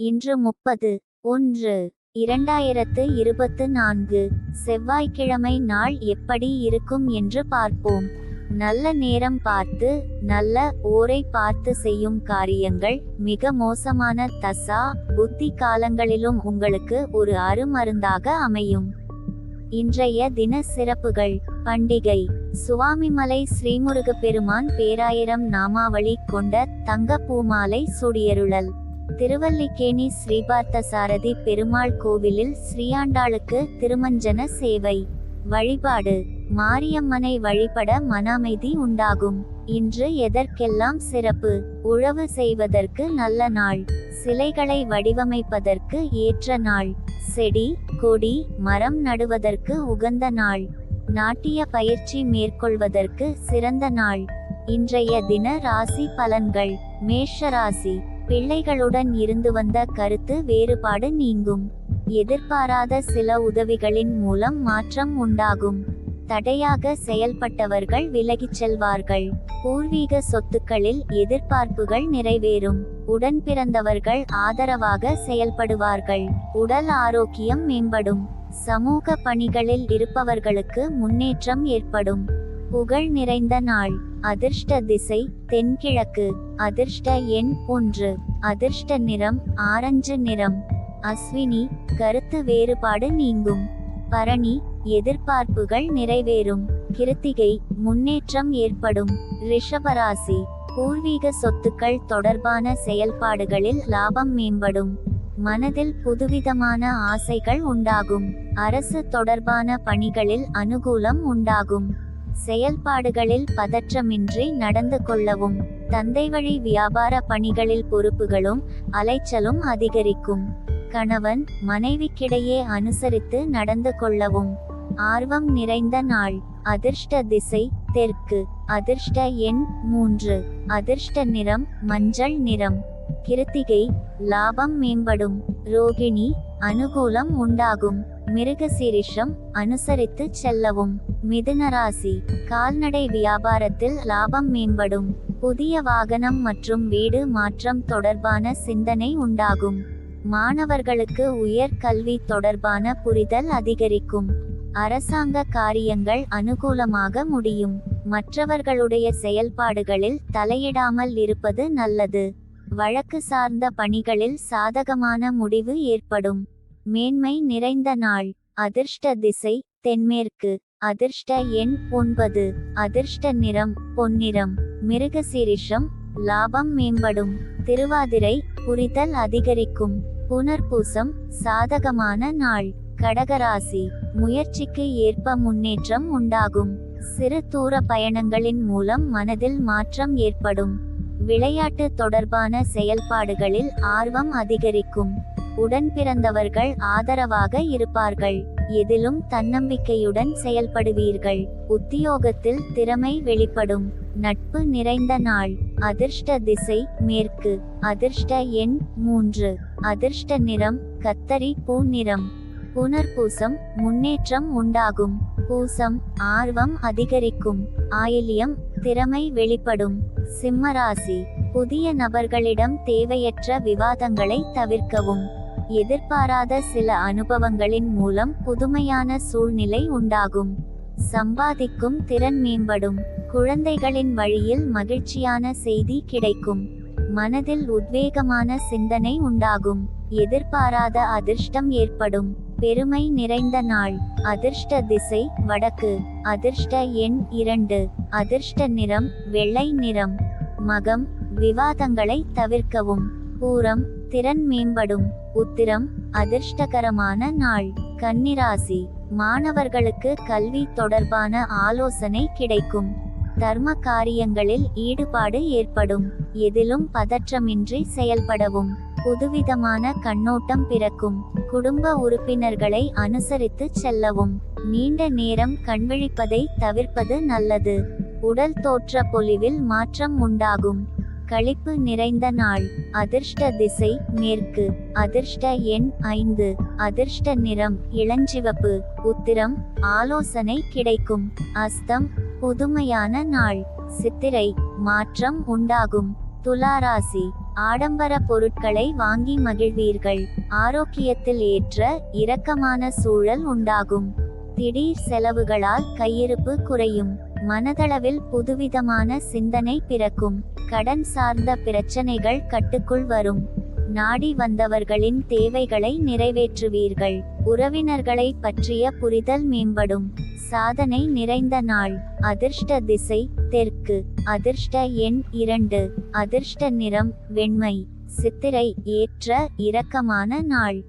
இன்று முப்பது. ஒன்று. இரண்டாயிரத்து இருபத்து நான்கு. செவ்வாய்க்கிழமை நாள் எப்படி இருக்கும் என்று பார்ப்போம். நல்ல நேரம் பார்த்து நல்ல ஓரை பார்த்து செய்யும் காரியங்கள் மிக மோசமான தசா புத்தி காலங்களிலும் உங்களுக்கு ஒரு அருமருந்தாக அமையும். இன்றைய தின சிறப்புகள். பண்டிகை. சுவாமிமலை ஸ்ரீமுருகப் பெருமான் பேராயிரம் நாமாவளி கொண்ட தங்க பூமாலை சுடியருளல். திருவல்லிக்கேணி ஸ்ரீபார்த்த சாரதி பெருமாள் கோவிலில் ஸ்ரீயாண்டாளுக்கு திருமஞ்சன சேவை. வழிபாடு. மாரியம்மனை வழிபட மன அமைதி உண்டாகும். இன்று எதற்கெல்லாம் சிறப்பு? உழவு செய்வதற்கு நல்ல நாள். சிலைகளை வடிவமைப்பதற்கு ஏற்ற நாள். செடி கொடி மரம் நடுவதற்கு உகந்த நாள். நாட்டிய பயிற்சி மேற்கொள்வதற்கு சிறந்த நாள். இன்றைய தின ராசி பலன்கள். மேஷ ராசி. பிள்ளைகளுடன் இருந்து வந்த கருத்து வேறுபாடு நீங்கும். எதிர்பாராத சில உதவிகளின் மூலம் மாற்றம் உண்டாகும். தடையாக செயல்பட்டவர்கள் விலகிச் செல்வார்கள். பூர்வீக சொத்துக்களில் எதிர்பார்ப்புகள் நிறைவேறும். உடன் பிறந்தவர்கள் ஆதரவாக செயல்படுவார்கள். உடல் ஆரோக்கியம் மேம்படும். சமூக பணிகளில் இருப்பவர்களுக்கு முன்னேற்றம் ஏற்படும். புகழ் நிறைந்த நாள். அதிர்ஷ்ட திசை தென்கிழக்கு. அதிர்ஷ்ட எண் ஒன்று. அதிர்ஷ்ட நிறம் ஆரஞ்சு நிறம். அஸ்வினி கருத்து வேறுபாடு நீங்கும். பரணி எதிர்பார்ப்புகள் நிறைவேறும். கிருத்திகை முன்னேற்றம் ஏற்படும். ரிஷபராசி பூர்வீக சொத்துக்கள் தொடர்பான செயல்பாடுகளில் லாபம் மேம்படும். மனதில் புதுவிதமான ஆசைகள் உண்டாகும். அரசு தொடர்பான பணிகளில் அனுகூலம் உண்டாகும். செயல்பாடுகளில் பதற்றமின்றி நடந்து கொள்ளவும் தந்தை வழி வியாபார பணிகளில் பொறுப்புகளும் அலைச்சலும் அதிகரிக்கும். கணவன் மனைவிக்கிடையே அனுசரித்து நடந்து கொள்ளவும். ஆர்வம் நிறைந்த நாள் அதிர்ஷ்ட திசை தெற்கு அதிர்ஷ்ட எண் மூன்று அதிர்ஷ்ட நிறம் மஞ்சள் நிறம். கிருத்திகை லாபம் மேம்படும் ரோகிணி அனுகூலம் உண்டாகும். மிருகசீரிஷம் அனுசரித்து செல்லவும். மிதுனராசி கால்நடை வியாபாரத்தில் லாபம் மேம்படும். புதிய வாகனம் மற்றும் வீடு மாற்றம் தொடர்பான சிந்தனை உண்டாகும். மாணவர்களுக்கு உயர் கல்வி தொடர்பான புரிதல் அதிகரிக்கும். அரசாங்க காரியங்கள் அனுகூலமாக முடியும். மற்றவர்களுடைய செயல்பாடுகளில் தலையிடாமல் இருப்பது நல்லது. வழக்கு சார்ந்த பணிகளில் சாதகமான முடிவு ஏற்படும். மேன்மை நிறைந்த நாள். அதிர்ஷ்ட திசை தென்மேற்கு. அதிர்ஷ்ட எண் ஒன்பது. அதிர்ஷ்ட நிறம் பொன்னிறம். மிருகசீரிஷம் லாபம் மேம்படும். திருவாதிரை புரிதல் அதிகரிக்கும். புனர்பூசம் சாதகமான நாள். கடகராசி முயற்சிக்கு ஏற்ப முன்னேற்றம் உண்டாகும். சிறு தூர பயணங்களின் மூலம் மனதில் மாற்றம் ஏற்படும். விளையாட்டு தொடர்பான செயல்பாடுகளில் ஆர்வம் அதிகரிக்கும். உடன் பிறந்தவர்கள் ஆதரவாக இருப்பார்கள். எதிலும் தன்னம்பிக்கையுடன் செயல்படுவீர்கள். உத்தியோகத்தில் திறமை வெளிப்படும். நட்பு நிறைந்த நாள். அதிர்ஷ்ட திசை மேற்கு. அதிர்ஷ்ட எண் மூன்று. அதிர்ஷ்ட நிறம் கத்தரி பூ நிறம். புனர்பூசம் முன்னேற்றம் உண்டாகும். பூசம் ஆர்வம் அதிகரிக்கும். ஆயில்யம் திறமை வெளிப்படும். சிம்மராசி புதிய நபர்களிடம் தேவையற்ற விவாதங்களை தவிர்க்கவும். எதிர்பாராத சில அனுபவங்களின் மூலம் புதுமையான சூழ்நிலை உண்டாகும். சம்பாதிக்கும் திறன் மேம்படும். குழந்தைகளின் வழியில் மகிழ்ச்சியான செய்தி கிடைக்கும். மனதில் உத்வேகமான சிந்தனை உண்டாகும். எதிர்பாராத அதிர்ஷ்டம் ஏற்படும். பெருமை நிறைந்த நாள். அதிர்ஷ்ட திசை வடக்கு. அதிர்ஷ்ட எண் இரண்டு. அதிர்ஷ்ட நிறம் வெள்ளை நிறம். மகம் விவாதங்களை தவிர்க்கவும். பூரம் திறன் மேம்படும். உத்திரம் அதிர்ஷ்டகரமான நாள். கன்னிராசி மாணவர்களுக்கு கல்வி தொடர்பான ஆலோசனை கிடைக்கும். தர்ம காரியங்களில் ஈடுபாடு ஏற்படும். எதிலும் பதற்றமின்றி செயல்படவும். புதுவிதமான கண்ணோட்டம் பிறக்கும். குடும்ப உறுப்பினர்களை அனுசரித்து செல்லவும். நீண்ட நேரம் கண்விழிப்பதை தவிர்ப்பது நல்லது. உடல் தோற்ற பொலிவில் மாற்றம் உண்டாகும். களிப்பு நிறைந்த நாள். அதிர்ஷ்ட திசை மேற்கு. அதிர்ஷ்ட எண் ஐந்து. அதிர்ஷ்ட நிறம் இளஞ்சிவப்பு. உத்திரம் ஆலோசனை கிடைக்கும். அஸ்தம் புதுமையான நாள். சித்திரை மாற்றம் உண்டாகும். துலாராசி ஆடம்பர பொருட்களை வாங்கி மகிழ்வீர்கள். ஆரோக்கியத்தில் ஏற்ற இரக்கமான சூழல் உண்டாகும். திடீர் செலவுகளால் கையிருப்பு குறையும். மனதளவில் புதுவிதமான சிந்தனை பிறக்கும். கடன் சார்ந்த பிரச்சனைகள் கட்டுக்குள் வரும். நாடி வந்தவர்களின் தேவைகளை நிறைவேற்றுவீர்கள். உறவினர்களை பற்றிய புரிதல் மேம்படும். சாதனை நிறைந்த நாள். அதிர்ஷ்ட திசை தெற்கு. அதிர்ஷ்ட எண் இரண்டு. அதிர்ஷ்ட நிறம் வெண்மை. சித்திரை ஏற்ற இரக்கமான நாள்.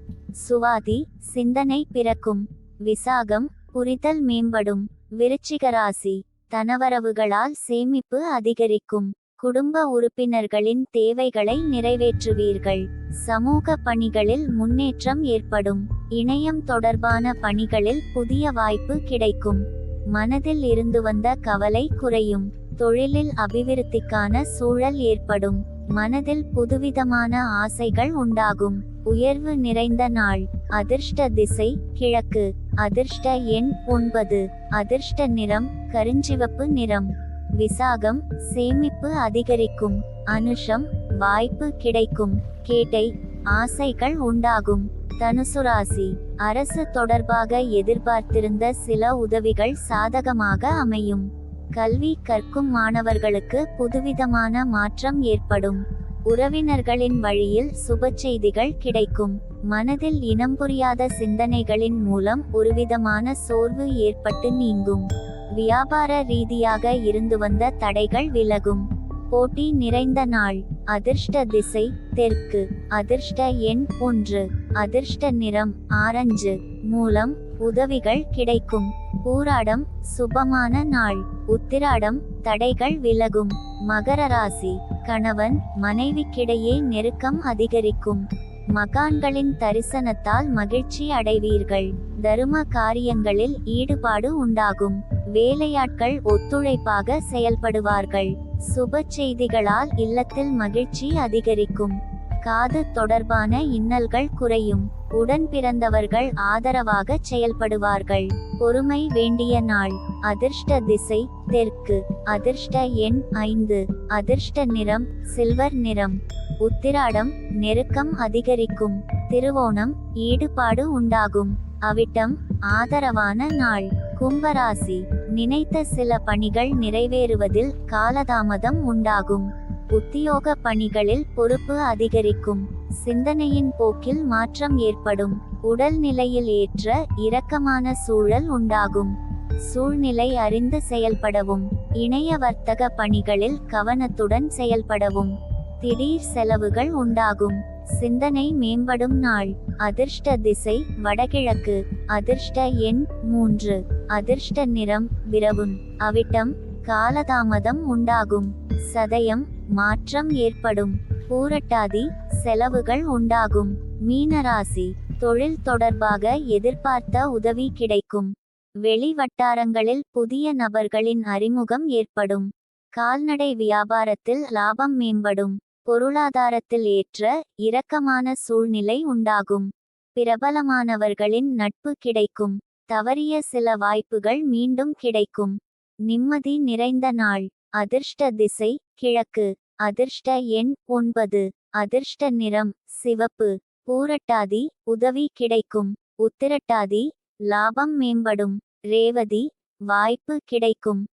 சுவாதி சிந்தனை பிறக்கும். விசாகம் புரிதல் மேம்படும். விருச்சிகராசி தனவரவுகளால் சேமிப்பு அதிகரிக்கும். குடும்ப உறுப்பினர்களின் தேவைகளை நிறைவேற்றுவீர்கள். சமூக பணிகளில் முன்னேற்றம் ஏற்படும். இணையம் தொடர்பான பணிகளில் புதிய வாய்ப்பு கிடைக்கும். மனதில் இருந்து வந்த கவலை குறையும். தொழிலில் அபிவிருத்திக்கான சூழல் ஏற்படும். மனதில் புதுவிதமான ஆசைகள் உண்டாகும். உயர்வு நிறைந்த நாள். அதிர்ஷ்ட திசை கிழக்கு. அதிர்ஷ்ட எண் ஒன்பது. அதிர்ஷ்ட நிறம் கருஞ்சிவப்பு நிறம். விசாகம் சேமிப்பு அதிகரிக்கும் அனுஷம் வாய்ப்பு கிடைக்கும் கேட்டை ஆசைகள் உண்டாகும். தனுசுராசி அரசு தொடர்பாக எதிர்பார்த்திருந்த சில உதவிகள் சாதகமாக அமையும். கல்வி கற்கும் மாணவர்களுக்கு புதுவிதமான மாற்றம் ஏற்படும். உறவினர்களின் வழியில் சுப செய்திகள் கிடைக்கும். மனதில் இனம் புரியாத சிந்தனைகளின் மூலம் ஒருவிதமான சோர்வு ஏற்பட்டு நீங்கும். வியாபார ரீதியாக இருந்து வந்த தடைகள் விலகும். போட்டி நிறைந்த நாள். அதிர்ஷ்ட திசை தெற்கு. அதிர்ஷ்ட எண் ஒன்று. அதிர்ஷ்ட நிறம் ஆரஞ்சு. மூலம் உதவிகள் கிடைக்கும். பூராடம் சுபமான நாள். உத்திராடம் தடைகள் விலகும். மகர ராசி. கணவன் மனைவிக்கிடையே நெருக்கம் அதிகரிக்கும். மகான்களின் தரிசனத்தால் மகிழ்ச்சி அடைவீர்கள். தரும காரியங்களில் ஈடுபாடு உண்டாகும். வேலையாட்கள் ஒத்துழைப்பாக செயல்படுவார்கள். சுப செய்திகளால் இல்லத்தில் மகிழ்ச்சி அதிகரிக்கும். காது தொடர்பான இன்னல்கள் குறையும். உடன் பிறந்தவர்கள் ஆதரவாக செயல்படுவார்கள். பொறுமை வேண்டிய நாள். அதிர்ஷ்ட திசை தெற்கு. அதிர்ஷ்ட எண் ஐந்து. அதிர்ஷ்ட நிறம் சில்வர் நிறம். உத்திராடம் நெருக்கம் அதிகரிக்கும். திருவோணம் ஈடுபாடு உண்டாகும். அவிட்டம் ஆதரவான நாள். கும்பராசி. நினைத்த சில பணிகள் நிறைவேறுவதில் காலதாமதம் உண்டாகும். உத்தியோக பணிகளில் பொறுப்பு அதிகரிக்கும். சிந்தனையின் போக்கில் மாற்றம் ஏற்படும். உடல் நிலையில் ஏற்ற இரக்கமான சூழல் உண்டாகும். சூழ்நிலை அறிந்து செயல்படவும். இணைய வர்த்தக பணிகளில் கவனத்துடன் செயல்படவும். திடீர் செலவுகள் உண்டாகும். சிந்தனை மேம்படும் நாள். அதிர்ஷ்ட திசை வடகிழக்கு. அதிர்ஷ்ட எண் மூன்று. அதிர்ஷ்ட நிறம் விரவுன் அவிட்டம் காலதாமதம் உண்டாகும். சதயம் மாற்றம் ஏற்படும். பூரட்டாதி செலவுகள் உண்டாகும். மீனராசி தொழில் தொடர்பாக எதிர்பார்த்த உதவி கிடைக்கும். வெளி வட்டாரங்களில் புதிய நபர்களின் அறிமுகம் ஏற்படும். கால்நடை வியாபாரத்தில் லாபம் மேம்படும். பொருளாதாரத்தில் ஏற்ற இரக்கமான சூழ்நிலை உண்டாகும். பிரபலமானவர்களின் நட்பு கிடைக்கும். தவறிய சில வாய்ப்புகள் மீண்டும் கிடைக்கும். நிம்மதி நிறைந்த நாள். அதிர்ஷ்ட திசை கிழக்கு. அதிர்ஷ்ட எண் ஒன்பது. அதிர்ஷ்ட நிறம் சிவப்பு. பூரட்டாதி உதவி கிடைக்கும். உத்திரட்டாதி லாபம் மேம்படும். ரேவதி வாய்ப்பு கிடைக்கும்.